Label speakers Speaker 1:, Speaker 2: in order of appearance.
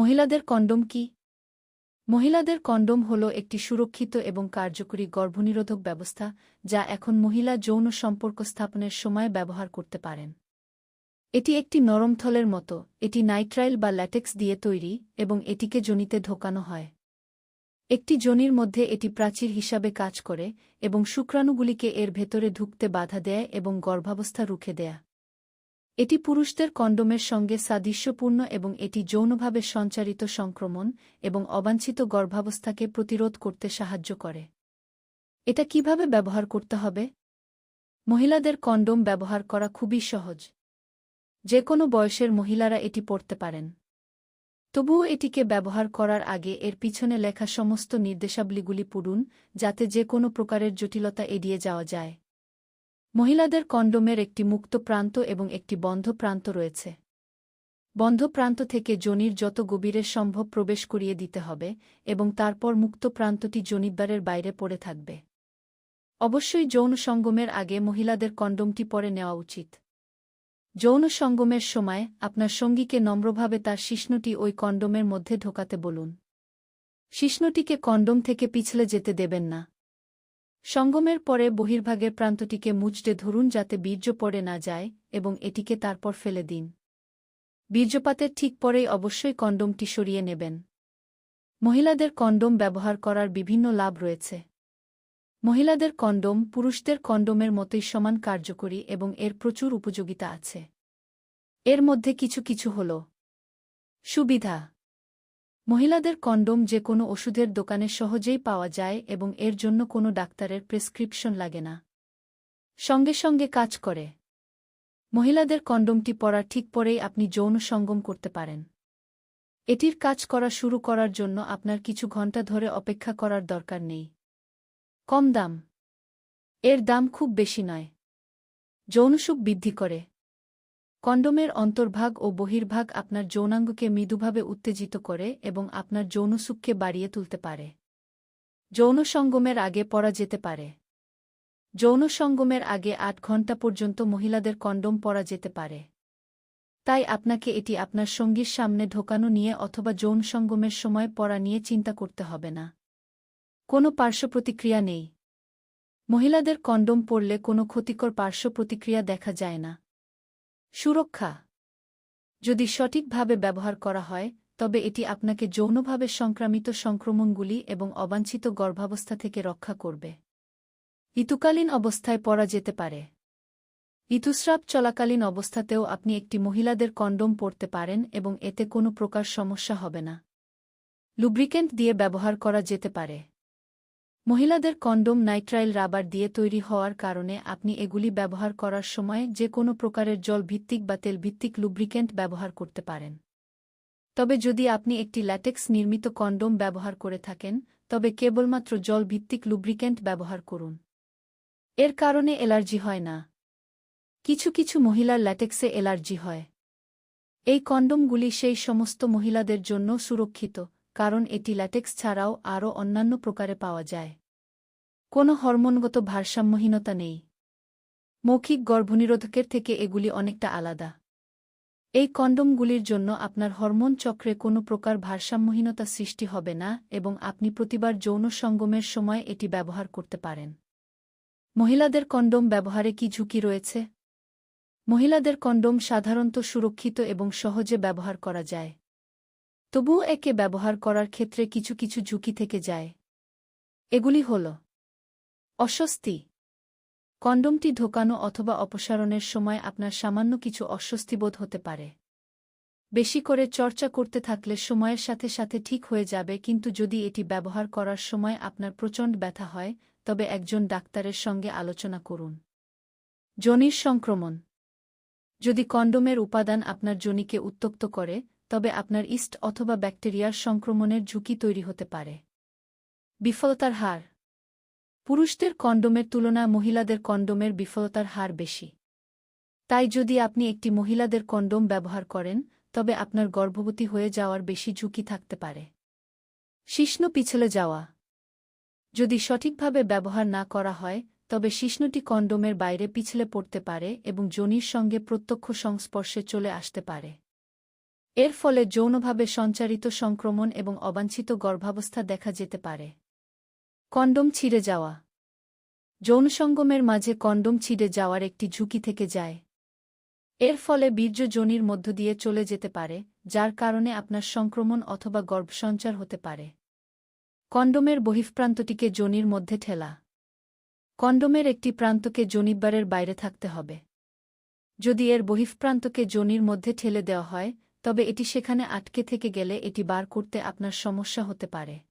Speaker 1: মহিলাদের কন্ডোম কি? মহিলাদের কন্ডোম হল একটি সুরক্ষিত এবং কার্যকরী গর্ভনিরোধক ব্যবস্থা, যা এখন মহিলা যৌন সম্পর্ক স্থাপনের সময় ব্যবহার করতে পারেন। এটি একটি নরম থলের মতো, এটি নাইট্রাইল বা ল্যাটেক্স দিয়ে তৈরি এবং এটিকে জনিতে ঢোকানো হয়। একটি জনির মধ্যে এটি প্রাচীর হিসাবে কাজ করে এবং শুক্রাণুগুলিকে এর ভেতরে ঢুকতে বাধা দেয় এবং গর্ভাবস্থা রুখে দেয়া। এটি পুরুষদের কন্ডোমের সঙ্গে সাদৃশ্যপূর্ণ এবং এটি যৌনভাবে সঞ্চারিত সংক্রমণ এবং অবাঞ্ছিত গর্ভাবস্থাকে প্রতিরোধ করতে সাহায্য করে। এটা কীভাবে ব্যবহার করতে হবে? মহিলাদের কন্ডোম ব্যবহার করা খুবই সহজ। যে কোনো বয়সের মহিলারা এটি পড়তে পারেন। তবুও এটিকে ব্যবহার করার আগে এর পিছনে লেখা সমস্ত নির্দেশাবলীগুলি পড়ুন, যাতে যে কোনো প্রকারের জটিলতা এড়িয়ে যাওয়া যায়। মহিলাদের কন্ডোমের একটি মুক্ত প্রান্ত এবং একটি বন্ধ প্রান্ত রয়েছে। বন্ধ প্রান্ত থেকে জনির যত গভীরে সম্ভব প্রবেশ করিয়ে দিতে হবে এবং তারপর মুক্ত প্রান্তটি জনিব্বারের বাইরে পড়ে থাকবে। অবশ্যই যৌন সঙ্গমের আগে মহিলাদের কন্ডোমটি পরে নেওয়া উচিত। যৌন সঙ্গমের সময় আপনার সঙ্গীকে নম্রভাবে তার শিষ্ণুটি ওই কন্ডোমের মধ্যে ঢোকাতে বলুন। শিষ্ণুটিকে কন্ডোম থেকে পিছলে যেতে দেবেন না। সঙ্গমের পরে বহির্ভাগের প্রান্তটিকে মুচড়ে ধরুন যাতে বীর্য পড়ে না যায় এবং এটিকে তারপর ফেলে দিন। বীর্যপাতের ঠিক পরেই অবশ্যই কন্ডোমটি সরিয়ে নেবেন। মহিলাদের কন্ডোম ব্যবহার করার বিভিন্ন লাভ রয়েছে। মহিলাদের কন্ডোম পুরুষদের কন্ডোমের মতোই সমান কার্যকরী এবং এর প্রচুর উপযোগিতা আছে। এর মধ্যে কিছু কিছু হল। সুবিধা। মহিলাদের কন্ডোম যে কোনো ওষুধের দোকানে সহজেই পাওয়া যায় এবং এর জন্য কোনো ডাক্তারের প্রেসক্রিপশন লাগে না। সঙ্গে সঙ্গে কাজ করে। মহিলাদের কন্ডোমটি পরার ঠিক পরেই আপনি যৌন সঙ্গম করতে পারেন। এটির কাজ করা শুরু করার জন্য আপনার কিছু ঘণ্টা ধরে অপেক্ষা করার দরকার নেই। কম দাম। এর দাম খুব বেশি নয়। যৌনসুখ বৃদ্ধি করে। কন্ডোমের অন্তর্ভাগ ও বহির্ভাগ আপনার যৌনাঙ্গকে মৃদুভাবে উত্তেজিত করে এবং আপনার যৌনসুখকে বাড়িয়ে তুলতে পারে। যৌন সঙ্গমের আগে পরা যেতে পারে। যৌন সঙ্গমের আগে আট ঘণ্টা পর্যন্ত মহিলাদের কন্ডোম পরা যেতে পারে। তাই আপনাকে এটি আপনার সঙ্গীর সামনে ঢোকানো নিয়ে অথবা যৌন সঙ্গমের সময় পরা নিয়ে চিন্তা করতে হবে না। কোনো পার্শ্ব প্রতিক্রিয়া নেই। মহিলাদের কন্ডোম পরলে কোনো ক্ষতিকর পার্শ্ব প্রতিক্রিয়া দেখা যায় না। সুরক্ষা। যদি সঠিকভাবে ব্যবহার করা হয়, তবে এটি আপনাকে যৌনভাবে সংক্রামিত সংক্রমণগুলি এবং অবাঞ্ছিত গর্ভাবস্থা থেকে রক্ষা করবে। ঋতুকালীন অবস্থায় পরা যেতে পারে। ঋতুস্রাব চলাকালীন অবস্থাতেও আপনি একটি মহিলাদের কন্ডোম পরতে পারেন এবং এতে কোনো প্রকার সমস্যা হবে না। লুব্রিকেন্ট দিয়ে ব্যবহার করা যেতে পারে। মহিলাদের কন্ডোম নাইট্রাইল রাবার দিয়ে তৈরি হওয়ার কারণে আপনি এগুলি ব্যবহার করার সময় যে কোনো প্রকারের জল ভিত্তিক বা তেল ভিত্তিক লুব্রিকেন্ট ব্যবহার করতে পারেন। তবে যদি আপনি একটি ল্যাটেক্স নির্মিত কন্ডোম ব্যবহার করে থাকেন, তবে কেবলমাত্র জল ভিত্তিক লুব্রিকেন্ট ব্যবহার করুন। এর কারণে এলার্জি হয় না। কিছু কিছু মহিলার ল্যাটেক্সে এলার্জি হয়। এই কন্ডোমগুলি সেই সমস্ত মহিলাদের জন্য সুরক্ষিত কারণ এটি ল্যাটেক্স ছাড়াও আরও অন্যান্য প্রকারে পাওয়া যায়। কোনো হরমোনগত ভারসাম্যহীনতা নেই। মৌখিক গর্ভনিরোধকের থেকে এগুলি অনেকটা আলাদা। এই কন্ডোমগুলির জন্য আপনার হরমোন চক্রে কোনো প্রকার ভারসাম্যহীনতা সৃষ্টি হবে না এবং আপনি প্রতিবার যৌন সঙ্গমের সময় এটি ব্যবহার করতে পারেন। মহিলাদের কন্ডোম ব্যবহারে কি ঝুঁকি রয়েছে? মহিলাদের কন্ডোম সাধারণত সুরক্ষিত এবং সহজে ব্যবহার করা যায়। তবুও একে ব্যবহার করার ক্ষেত্রে কিছু কিছু ঝুঁকি থেকে যায়। এগুলি হল, অস্বস্তি। কন্ডোমটি ঢোকানো অথবা অপসারণের সময় আপনার সামান্য কিছু অস্বস্তিবোধ হতে পারে। বেশি করে চর্চা করতে থাকলে সময়ের সাথে সাথে ঠিক হয়ে যাবে, কিন্তু যদি এটি ব্যবহার করার সময় আপনার প্রচণ্ড ব্যথা হয়, তবে একজন ডাক্তারের সঙ্গে আলোচনা করুন। জনির সংক্রমণ। যদি কন্ডোমের উপাদান আপনার জনিকে উত্তক্ত করে তবে আপনার ইস্ট অথবা ব্যাকটেরিয়ার সংক্রমণের ঝুঁকি তৈরি হতে পারে। বিফলতার হার। পুরুষদের কন্ডোমের তুলনায় মহিলাদের কন্ডোমের বিফলতার হার বেশি। তাই যদি আপনি একটি মহিলাদের কন্ডোম ব্যবহার করেন, তবে আপনার গর্ভবতী হয়ে যাওয়ার বেশি ঝুঁকি থাকতে পারে। শিষ্ণ পিছলে যাওয়া। যদি সঠিকভাবে ব্যবহার না করা হয়, তবে শিষ্ণটি কন্ডোমের বাইরে পিছলে পড়তে পারে এবং জনির সঙ্গে প্রত্যক্ষ সংস্পর্শে চলে আসতে পারে। এর ফলে যৌনভাবে সঞ্চারিত সংক্রমণ এবং অবাঞ্ছিত গর্ভাবস্থা দেখা যেতে পারে। কন্ডম ছিঁড়ে যাওয়া। যৌনসঙ্গমের মাঝে কন্ডোম ছিঁড়ে যাওয়ার একটি ঝুঁকি থেকে যায়। এর ফলে বীর্য যোনির মধ্য দিয়ে চলে যেতে পারে, যার কারণে আপনার সংক্রমণ অথবা গর্ভসঞ্চার হতে পারে। কন্ডোমের বহিঃপ্রান্তটিকে যোনির মধ্যে ঠেলা। কন্ডোমের একটি প্রান্তকে যোনিব্বারের বাইরে থাকতে হবে। যদি এর বহিঃপ্রান্তকে যোনির মধ্যে ঠেলে দেওয়া হয় তবে এটি সেখানে আটকে থেকে গেলে এটি বার করতে আপনার সমস্যা হতে পারে।